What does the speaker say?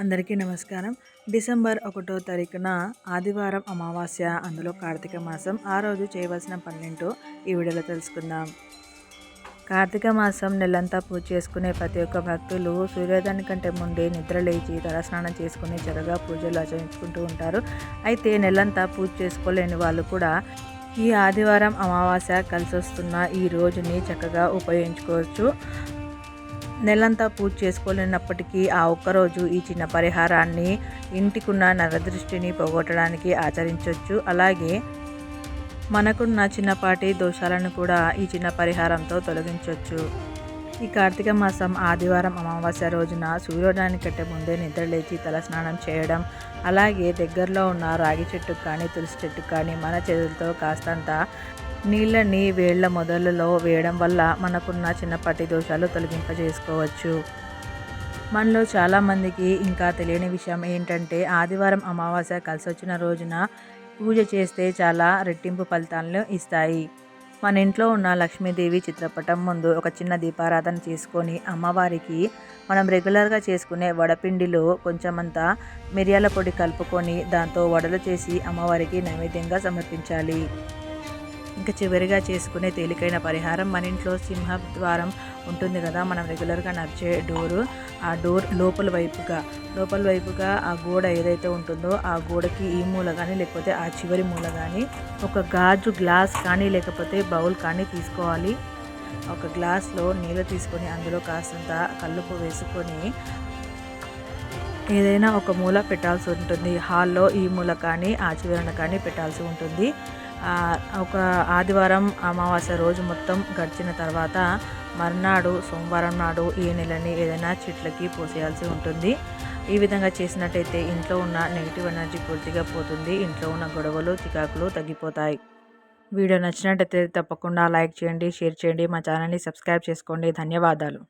అందరికీ నమస్కారం. డిసెంబర్ ఒకటో తారీఖున ఆదివారం అమావాస్య అందులో కార్తీక మాసం. ఆ రోజు చేయవలసిన పన్నెండు ఈ వీడియోలో తెలుసుకుందాం. కార్తీక మాసం నెలంతా పూజ చేసుకునే ప్రతి ఒక్క భక్తులు సూర్యోదయాని కంటే ముందే నిద్ర లేచి తలస్నానం చేసుకుని చక్కగా పూజలు ఆచరించుకుంటూ ఉంటారు. అయితే నెలంతా పూజ చేసుకోలేని వాళ్ళు కూడా ఈ ఆదివారం అమావాస్య కలిసి వస్తున్న ఈ రోజుని చక్కగా ఉపయోగించుకోవచ్చు. నెలంతా పూజ చేసుకోలేనప్పటికీ ఆ ఒక్కరోజు ఈ చిన్న పరిహారాన్ని ఇంటికున్న నరదృష్టిని పోగొట్టడానికి ఆచరించవచ్చు అలాగే మనకున్న చిన్నపాటి దోషాలను కూడా ఈ చిన్న పరిహారంతో తొలగించవచ్చు ఈ కార్తీక మాసం ఆదివారం అమావాస్య రోజున సూర్యోదయాన్ని కట్టే ముందే నిద్రలేచి తలస్నానం చేయడం అలాగే దగ్గరలో ఉన్న రాగి చెట్టుకు కానీ తులసి చెట్టుకు కానీ మన చేతులతో కాస్తంత నీళ్ళని వేళ్ళ మొదలలో వేయడం వల్ల మనకున్న చిన్నపాటి దోషాలు తొలగింపజేసుకోవచ్చు. మనలో చాలామందికి ఇంకా తెలియని విషయం ఏంటంటే ఆదివారం అమావాస్య కలిసి వచ్చిన రోజున పూజ చేస్తే చాలా రెట్టింపు ఫలితాలను ఇస్తాయి. మన ఇంట్లో ఉన్న లక్ష్మీదేవి చిత్రపటం ముందు ఒక చిన్న దీపారాధన చేసుకొని అమ్మవారికి మనం రెగ్యులర్గా చేసుకునే వడపిండిలో కొంచెమంతా మిరియాల పొడి కలుపుకొని దాంతో వడలు చేసి అమ్మవారికి నైవేద్యంగా సమర్పించాలి. ఇంకా చివరిగా చేసుకునే తేలికైన పరిహారం మన ఇంట్లో సింహ ద్వారం ఉంటుంది కదా మనం రెగ్యులర్గా నడిచే డోరు. ఆ డోర్ లోపల వైపుగా లోపల వైపుగా ఆ గోడ ఏదైతే ఉంటుందో ఆ గోడకి ఈ మూల కానీ లేకపోతే ఆ చివరి మూల కానీ ఒక గాజు గ్లాస్ కానీ లేకపోతే బౌల్ కానీ తీసుకోవాలి. ఒక గ్లాస్లో నీళ్ళు తీసుకొని అందులో కాస్తంత కల్లుపు వేసుకొని ఏదైనా ఒక మూల పెట్టాల్సి ఉంటుంది. హాల్లో ఈ మూల కానీ ఆ చివరన కానీ పెట్టాల్సి ఉంటుంది. ఒక ఆదివారం అమావాస్య రోజు మొత్తం గడిచిన తర్వాత మర్నాడు సోమవారం నాడు ఈ నెలని ఏదైనా చెట్లకి పోసేయాల్సి ఉంటుంది. ఈ విధంగా చేసినట్టయితే ఇంట్లో ఉన్న నెగిటివ్ ఎనర్జీ పూర్తిగా పోతుంది. ఇంట్లో ఉన్న గొడవలు చికాకులు తగ్గిపోతాయి. వీడియో నచ్చినట్టయితే తప్పకుండా లైక్ చేయండి షేర్ చేయండి. మా ఛానల్ని సబ్స్క్రైబ్ చేసుకోండి. ధన్యవాదాలు.